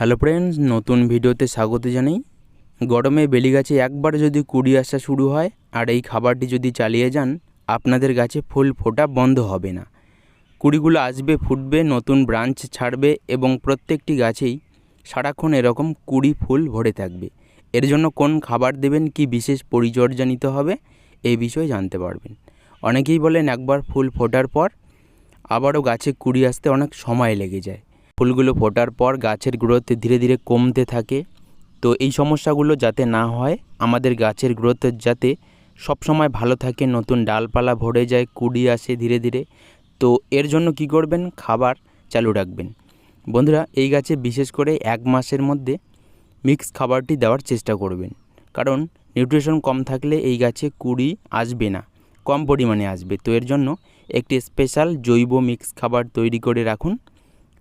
Hello friends নতুন ভিডিওতে স্বাগত জানাই। গরমে বেলি গাছে একবার যদি কুড়ি আসা শুরু হয় আর এই খাবারটি যদি চালিয়ে যান, আপনাদের গাছে ফুল ফোটা বন্ধ হবে না। কুড়িগুলো আসবে, ফুটবে, নতুন ব্রাঞ্চ ছাড়বে এবং প্রত্যেকটি গাছেই সারাক্ষণ এরকম কুড়ি ফুল ভরে থাকবে। এর জন্য কোন খাবার দেবেন, কি বিশেষ পরিচর্যা নিতে হবে, এই বিষয়ে জানতে পারবেন। অনেকেই বলেন একবার ফুল ফোটার পর আবারও গাছে কুড়ি আসতে অনেক সময় লেগে যায়। ফুলগুলো ফোটার পর গাছের গ্রোথ ধীরে ধীরে কমতে থাকে। তো এই সমস্যাগুলো যাতে না হয়, আমাদের গাছের গ্রোথ যাতে সবসময় ভালো থাকে, নতুন ডালপালা ভরে যায়, কুড়ি আসে ধীরে ধীরে। তো এর জন্য কি করবেন? খাবার চালু রাখবেন। বন্ধুরা, এই গাছে বিশেষ করে এক মাসের মধ্যে মিক্স খাবারটি দেওয়ার চেষ্টা করবেন। কারণ নিউট্রিশন কম থাকলে এই গাছে কুড়ি আসবে না, কম পরিমাণে আসবে। তো এর জন্য একটি স্পেশাল জৈব মিক্স খাবার তৈরি করে রাখুন।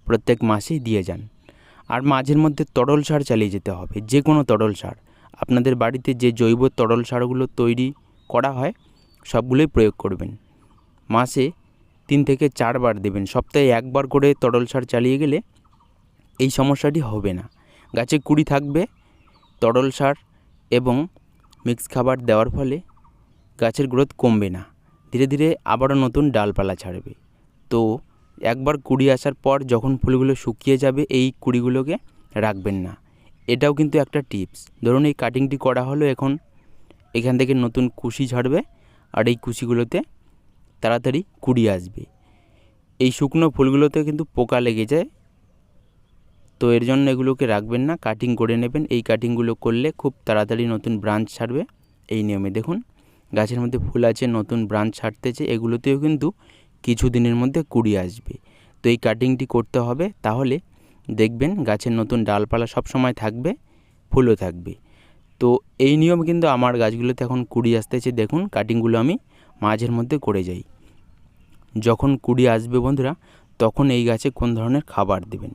প্রত্যেক মাসেই দিয়ে যান। আর মাঝের মধ্যে তরল সার চালিয়ে যেতে হবে যে কোনো তরল সার। আপনাদের বাড়িতে যে জৈব তরল সারগুলো তৈরি করা হয়, সবগুলোই প্রয়োগ করবেন। মাসে তিন থেকে চারবার দেবেন, সপ্তাহে একবার করে তরল সার চালিয়ে গেলে এই সমস্যাটি হবে না। গাছে কুড়ি থাকবে, তরল সার এবং মিক্স খাবার দেওয়ার ফলে গাছের গ্রোথ কমবে না। ধীরে ধীরে আবারও নতুন ডালপালা ছাড়বে। তো একবার কুড়ি আসার পর যখন ফুলগুলো শুকিয়ে যাবে, এই কুড়িগুলোকে রাখবেন না। এটাও কিন্তু একটা টিপস। ধরুন এই কাটিংটি করা হলো, এখন এখান থেকে নতুন কুশি ঝাড়বে আর এই কুশিগুলোতে তাড়াতাড়ি কুড়ি আসবে। এই শুকনো ফুলগুলোতে কিন্তু পোকা লেগে যায়। তো এর জন্য এগুলোকে রাখবেন না, কাটিং করে নেবেন। এই কাটিংগুলো করলে খুব তাড়াতাড়ি নতুন ব্রাঞ্চ ছাড়বে। এই নিয়মে দেখুন, গাছের মধ্যে ফুল আছে, নতুন ব্রাঞ্চ ছাড়তেছে। এগুলোতেও কিন্তু কিছু দিনের মধ্যে কুড়ি আসবে। তো এই কাটিংটি করতে হবে, তাহলে দেখবেন গাছের নতুন ডালপালা সব সময় থাকবে, ফুলও থাকবে। তো এই নিয়ম কিন্তু আমার গাছগুলোতে এখন কুড়ি আসতেছে। দেখুন কাটিংগুলো আমি মাঝের মধ্যে করে যাই। যখন কুড়ি আসবে বন্ধুরা, তখন এই গাছে কোন ধরনের খাবার দেবেন?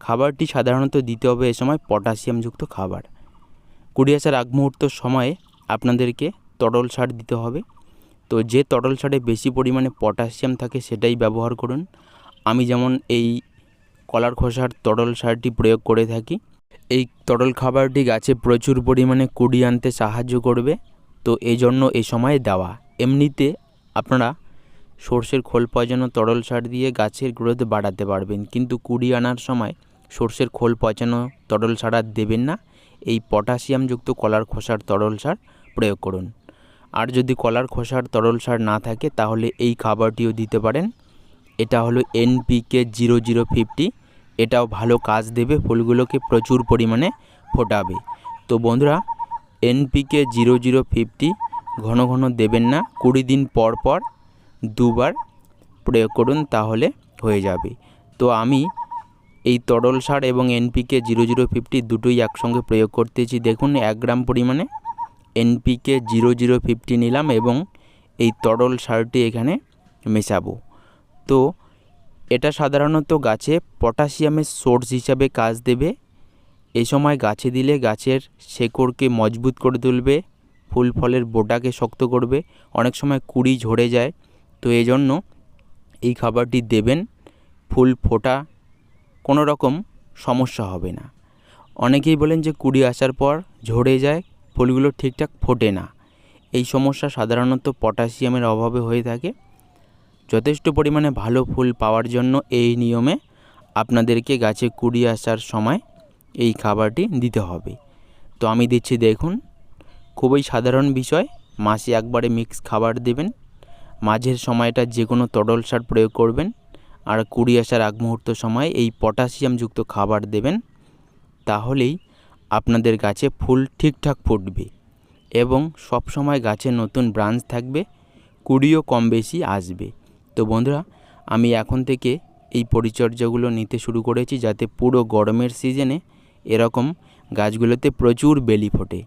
খাবারটি সাধারণত দিতে হবে এ সময় পটাশিয়ামযুক্ত খাবার। কুড়ি আসার আগ মুহূর্ত সময়ে আপনাদেরকে তরল সার দিতে হবে। তো যে তরল সারে বেশি পরিমাণে পটাশিয়াম থাকে সেটাই ব্যবহার করুন। আমি যেমন এই কলার খোসার তরল সারটি প্রয়োগ করে থাকি। এই তরল খাবারটি গাছে প্রচুর পরিমাণে কুড়ি আনতে সাহায্য করবে। তো এই জন্য এই সময়ে দেওয়া। এমনিতে আপনারা সর্ষের খোল পচানো তরল সার দিয়ে গাছের গ্রোথ বাড়াতে পারবেন। কিন্তু কুড়ি আনার সময় সর্ষের খোল পচানো তরল সার আর দেবেন না। এই পটাশিয়ামযুক্ত কলার খোসার তরল সার প্রয়োগ করুন। আর যদি কলার খোসার তরল সার না থাকে, তাহলে এই খাবারটিও দিতে পারেন। এটা হলো এনপিকে জিরো জিরো ফিফটি এটাও ভালো কাজ দেবে, ফুলগুলোকে প্রচুর পরিমাণে ফোটাবে। তো বন্ধুরা এনপিকে জিরো জিরো ফিফটি ঘন ঘন দেবেন না, কুড়ি দিন পর পর দুবার প্রয়োগ করুন, তাহলে হয়ে যাবে। তো আমি এই তরল সার এবং এনপিকে জিরো জিরো ফিফটি দুটোই একসঙ্গে প্রয়োগ করতেছি, দেখুন এক গ্রাম পরিমাণে। এনপিকে জিরো জিরো ফিফটি নিলাম এবং এই তরল সারটি এখানে মেশাবো। তো এটা সাধারণত গাছে পটাশিয়ামের সোর্স হিসাবে কাজ দেবে। এই সময় গাছে দিলে গাছের শেকড়কে মজবুত করে তুলবে, ফুল ফলের বোটাকে শক্ত করবে, অনেক সময় কুড়ি ঝরে যায়। তো এই জন্য এই খাবারটি দেবেন, ফুল ফোটা, কোনো রকম সমস্যা হবে না। অনেকেই বলেন যে কুড়ি আসার পর ঝরে যায় ফুলগুলো ঠিকঠাক ফোটে না। এই সমস্যা সাধারণত পটাশিয়ামের অভাবে হয়ে থাকে। যথেষ্ট পরিমাণে ভালো ফুল পাওয়ার জন্য এই নিয়মে আপনাদেরকে গাছে কুড়ি আসার সময় এই খাবারটি দিতে হবে। তো আমি দিচ্ছি দেখুন, খুবই সাধারণ বিষয়, মাসে একবারে মিক্স খাবার দেবেন। মাঝের সময়টা যে কোনো তরল সার প্রয়োগ করবেন। আর কুড়ি আসার আগ মুহূর্ত সময় এই পটাশিয়ামযুক্ত খাবার দেবেন। তাহলেই আপনাদের গাছে ফুল ঠিকঠাক ফুটবে এবং সব সময় গাছে নতুন ব্রাঞ্চ থাকবে, কুড়িও কম বেশি আসবে। তো বন্ধুরা, আমি এখন থেকে এই পরিচর্যাগুলো নিতে শুরু করেছি যাতে পুরো গরমের সিজনে এরকম গাছগুলোতে প্রচুর বেলি ফোটে।